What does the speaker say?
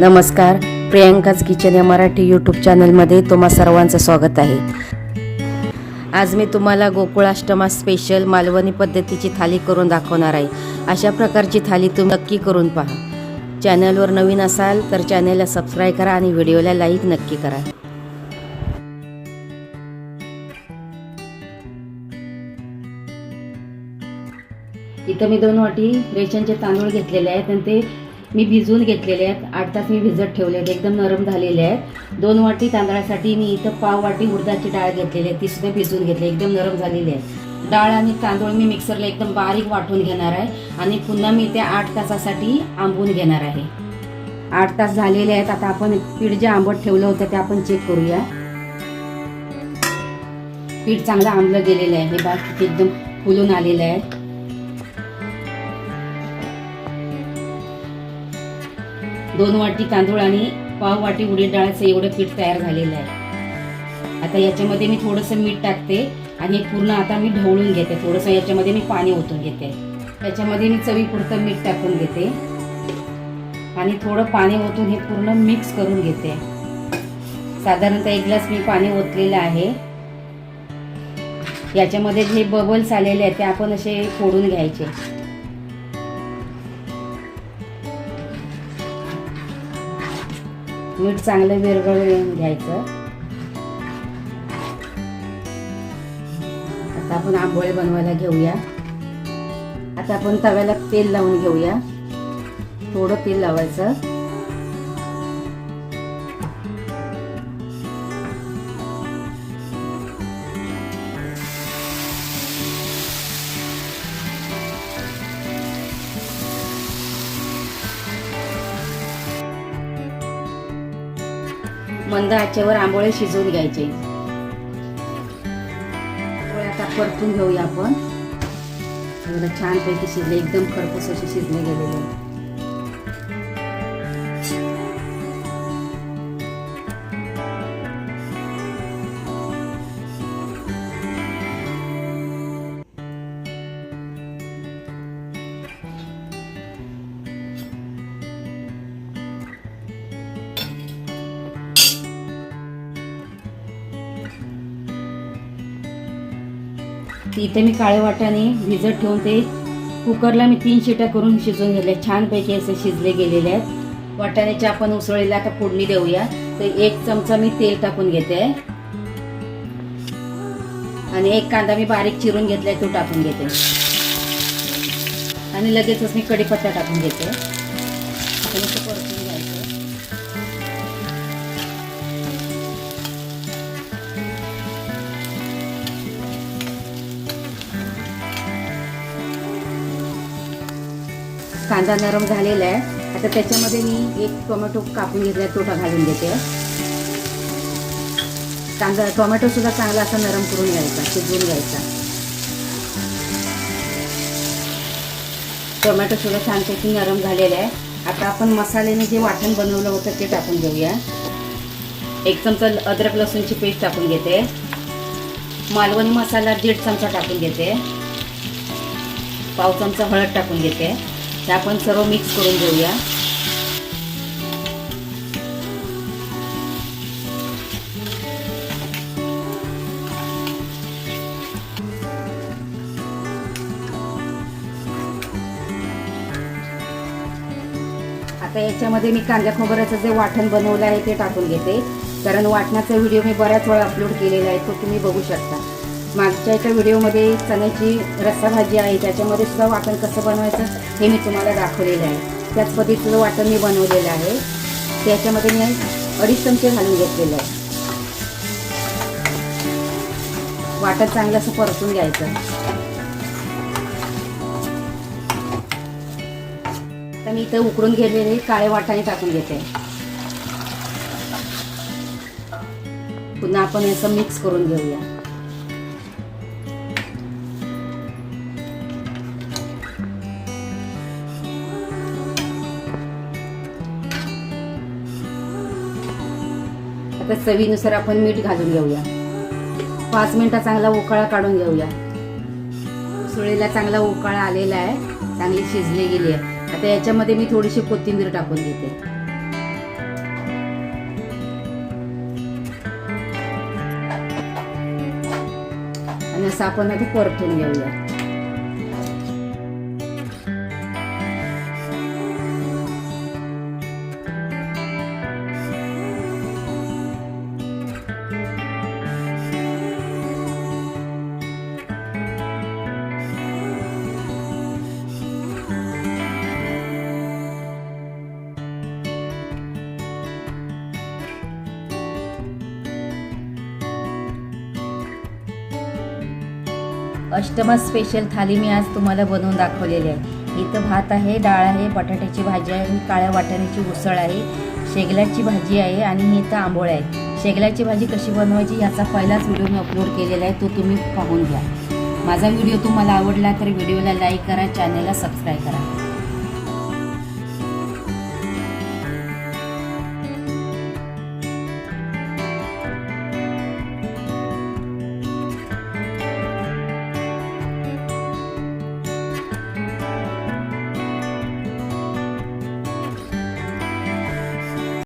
नमस्कार प्रियांकाच किचन या मराठी यूट्यूब चॅनलमध्ये तुम्हा सर्वांचं स्वागत आहे. आज मी तुम्हाला गोकुळाष्टमा स्पेशल मालवणी पद्धतीची थाली करून दाखवणार आहे. अशा प्रकारची थाली तुम्ही नक्की करून पहा. चॅनलवर नवीन असाल तर चॅनलला सबस्क्राईब करा आणि व्हिडिओला लाईक नक्की करा. इथं मी दोन वाटी रेशनचे तांदूळ घेतलेले आहेत आणि ते मी भिजवून घेतलेले आहेत. आठ तास मी भिजत ठेवले आहेत. एकदम नरम झालेले आहेत. दोन वाटी तांदळासाठी मी इथं पाव वाटी उडदाची डाळ घेतलेली आहे. तीसुद्धा भिजवून घेतली. एकदम नरम झालेली आहे. डाळ आणि तांदूळ मी मिक्सरला एकदम बारीक वाटून घेणार आहे. आणि पुन्हा मी ते आठ तासासाठी आंबून घेणार आहे. आठ तास झालेले आहेत. आता आपण पीठ जे आंबट ठेवलं होतं ते आपण चेक करूया. पीठ चांगलं आंबलं गेलेलं आहे. हे बाकी एकदम फुलून आलेलं आहे. दोन वाटी तांदूळ आणि पाव वाटी उडीद डाळाचं एवढं पीठ तयार झालेलं आहे. आता याच्यामध्ये मी थोडंसं मीठ टाकते आणि पूर्ण आता मी ढवळून घेते. थोडंसं याच्यामध्ये मी पाणी ओतून घेते. याच्यामध्ये मी चवीपुरतं मीठ टाकून घेते. आणि थोडं पाणी ओतून हे पूर्ण मिक्स करून घेते. साधारणतः एक ग्लास मी पाणी ओतलेलं आहे. याच्यामध्ये जे बबल्स आलेले आहेत ते आपण असे फोडून घ्यायचे. मीठ चांगलं विरघळून घ्यायचं. आता आपण आंबोळे बनवायला घेऊया. आता आपण तव्याला तेल लावून घेऊया. थोडं तेल लावायचं. मंद आचेवर आंबोळे शिजवून घ्यायचे. आंबोळे आता परतून घेऊया आपण. एवढं छानपैकी शिजले एकदम खरपूस असे शिजले गेलेले. इथे मी काळे वाटाणे भिजत ठेवून ते कुकरला मी तीन शिट्या करून शिजवून घेतले छानपैकी असे शिजले गेलेले आहेत. वाटाण्याच्या आपण उसळीला आता फोडणी देऊया. तर एक चमचा मी तेल टाकून घेते. आणि एक कांदा मी बारीक चिरून घेतलाय तो टाकून घेते. आणि लगेचच मी कढीपत्ता टाकून घेते. परतून घ्यायचं. कांदा नरम झालेला आहे. आता त्याच्यामध्ये मी एक टोमॅटो कापून घेतला तोटा घालून देते. कांदा टोमॅटो सुद्धा चांगला असा नरम करून घ्यायचा शिजवून घ्यायचा. टोमॅटो सुद्धा छानपैकी नरम झालेला आहे. आता आपण मसाल्याने जे वाटण बनवलं होतं ते टाकून घेऊया. एक चमचा अद्रक लसूणची पेस्ट टाकून घेते. मालवणी मसाला दीड चमचा टाकून घेते. पाव चमचा हळद टाकून घेते. हे आपण सर्व मिक्स करून घेऊया. आता याच्यामध्ये मी कांदा खोबऱ्याचं जे वाटण बनवलं आहे ते टाकून घेते. कारण वाटणाचा व्हिडिओ मी बऱ्याच वेळा अपलोड केलेला आहे तो तुम्ही बघू शकता. मागच्या एका व्हिडिओमध्ये चण्याची रस्सा भाजी आहे त्याच्यामध्ये सुद्धा वाटण कसं बनवायचं हे मी तुम्हाला दाखवलेलं आहे. त्याच पद्धतीचं वाटण मी बनवलेलं आहे. त्याच्यामध्ये मी अडीच चमचे घालून घेतलेलं आहे. वाटण चांगलं असं परतून घ्यायचं. तर मी इथं उकडून घेतलेले काळे वाटाणे टाकून घेते. पुन्हा आपण याचं मिक्स करून घेऊया. तर चवीनुसार आपण मीठ घालून घेऊया. पाच मिनटं चांगला उकाळा काढून घेऊया. सुळेला चांगला उकाळा आलेला आहे. चांगली शिजली गेली आहे. आता याच्यामध्ये मी थोडीशी कोथिंबीर टाकून देते. आणि असं आपण आधी परतून घेऊया. अष्टमा स्पेशल थाली मी आज तुम्हाला बनवून दाखवलेली आहे. इथं भात आहे डाळ आहे बटाट्याची भाजी आहे आणि काळ्या वाटाण्याची उसळ आहे शेगल्याची भाजी आहे आणि इथं आंबोळ्या आहे शेगल्याची भाजी कशी बनवायची याचा पहिलाच व्हिडिओ मी अपलोड केलेला आहे तो तुम्ही पाहून घ्या. माझा व्हिडिओ तुम्हाला आवडला तर व्हिडिओला लाईक करा चॅनलला सबस्क्राईब करा.